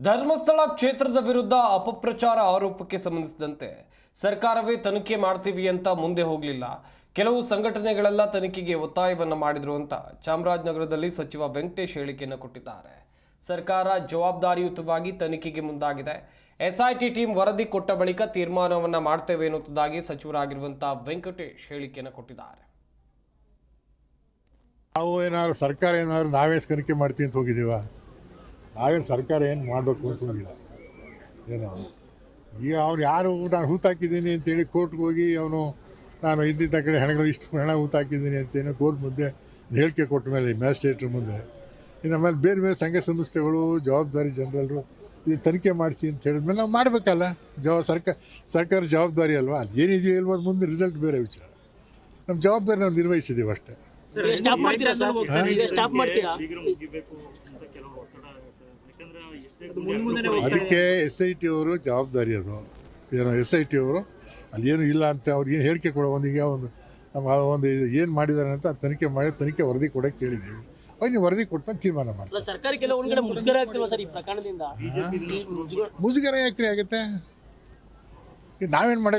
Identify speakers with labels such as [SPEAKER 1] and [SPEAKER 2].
[SPEAKER 1] ಧರ್ಮಸ್ಥಳ ಕ್ಷೇತ್ರದ ವಿರುದ್ಧ ಅಪಪ್ರಚಾರ ಆರೋಪಕ್ಕೆ ಸಂಬಂಧಿಸಿದಂತೆ ಸರ್ಕಾರವೇ ತನಿಖೆ ಮಾಡ್ತೀವಿ ಅಂತ ಮುಂದೆ ಹೋಗಲಿಲ್ಲ. ಕೆಲವು ಸಂಘಟನೆಗಳೆಲ್ಲ ತನಿಖೆಗೆ ಒತ್ತಾಯವನ್ನು ಮಾಡಿದ್ರು ಅಂತ ಚಾಮರಾಜನಗರದಲ್ಲಿ ಸಚಿವ ವೆಂಕಟೇಶ್ ಹೇಳಿಕೆಯನ್ನು ಕೊಟ್ಟಿದ್ದಾರೆ. ಸರ್ಕಾರ ಜವಾಬ್ದಾರಿಯುತವಾಗಿ ತನಿಖೆಗೆ ಮುಂದಾಗಿದೆ. ಎಸ್ಐಟಿ ಟೀಮ್ ವರದಿ ಕೊಟ್ಟ ಬಳಿಕ ತೀರ್ಮಾನವನ್ನು ಮಾಡ್ತೇವೆ ಎನ್ನುವುದಾಗಿ ಸಚಿವರಾಗಿರುವಂತಹ ವೆಂಕಟೇಶ್ ಹೇಳಿಕೆಯನ್ನು ಕೊಟ್ಟಿದ್ದಾರೆ.
[SPEAKER 2] ನಾವು ಏನಾದ್ರು ಸರ್ಕಾರ ಏನಾದ್ರು ನಾವೇ ತನಿಖೆ ಮಾಡ್ತೀವಿ ಅಂತ ಹೋಗಿದ್ದೀವ? ನಾವೇ ಸರ್ಕಾರ ಏನು ಮಾಡಬೇಕು ಅಂತ ಹೋಗಿಲ್ಲ. ಏನೋ. ಈಗ ಅವ್ರು ಯಾರು ನಾನು ಹೂತಾಕಿದ್ದೀನಿ ಅಂತೇಳಿ ಕೋರ್ಟ್ಗೆ ಹೋಗಿ ಅವನು, ನಾನು ಇದ್ದಿದ್ದ ಕಡೆ ಹೆಣಗಳು ಇಷ್ಟು ಹಣ ಹೂತಾಕಿದ್ದೀನಿ ಅಂತೇಳಿ ಕೋರ್ಟ್ ಮುಂದೆ ಹೇಳಿಕೆ ಕೊಟ್ಟ ಮೇಲೆ ಮ್ಯಾಜಿಸ್ಟ್ರೇಟ್ರ ಮುಂದೆ. ಇನ್ನು ಆಮೇಲೆ ಬೇರೆ ಬೇರೆ ಸಂಘ ಸಂಸ್ಥೆಗಳು, ಜವಾಬ್ದಾರಿ ಜನರಲ್ರು ಇದು ತನಿಖೆ ಮಾಡಿಸಿ ಅಂತ ಹೇಳಿದ್ಮೇಲೆ ನಾವು ಮಾಡಬೇಕಲ್ಲ. ಜವಾ ಸರ್ಕಾರ ಸರ್ಕಾರ ಜವಾಬ್ದಾರಿ ಅಲ್ವಾ? ಅಲ್ಲಿ ಏನಿದೆಯೋ ಇಲ್ವೋ ಮುಂದೆ ರಿಸಲ್ಟ್ ಬೇರೆ ವಿಚಾರ. ನಮ್ಮ ಜವಾಬ್ದಾರಿ ನಾವು ನಿರ್ವಹಿಸಿದ್ದೀವಿ ಅಷ್ಟೇ.
[SPEAKER 3] ಸ್ಟಾಪ್ ಮಾಡ್ತೀರಾ ಸರ್? ಈಗ ಸ್ಟಾಪ್ ಮಾಡ್ತೀರಾ.
[SPEAKER 2] ಅದಕ್ಕೆ ಎಸ್ ಐ ಟಿ ಅವರು ಜವಾಬ್ದಾರಿ ಅದು. ಏನೋ ಎಸ್ ಐ ಟಿ ಅವರು ಅಲ್ಲಿ ಏನು ಇಲ್ಲ ಅಂತ ಅವ್ರಿಗೆ ಏನು ಹೇಳಿಕೆ ಕೊಡೋ ಒಂದೀಗ ಒಂದು ನಮ್ಮ ಒಂದು ಒಂದು ಏನು ಮಾಡಿದ್ದಾರೆ ಅಂತ ತನಿಖೆ ಮಾಡಿ ತನಿಖೆ ವರದಿ ಕೊಡೋಕೆ ಕೇಳಿದ್ದೀವಿ. ಅವ್ರಿಗೆ ವರದಿ ಕೊಟ್ಮೇಲೆ ತೀರ್ಮಾನ ಮಾಡ್ತಾರೆ.
[SPEAKER 3] ಮುಜುಗರ ಆಗ್ತಿಲ್ವಾ ಸರ್ ಈ ಪ್ರಕರಣದಿಂದ?
[SPEAKER 4] ಬಿಜೆಪಿ
[SPEAKER 3] ಮುಜುಗರ
[SPEAKER 2] ಮುಜುಗರ ಯಾಕ್ರಿ ಆಗುತ್ತೆ? ಈಗ ನಾವೇನು ಮಾಡೋಕೆ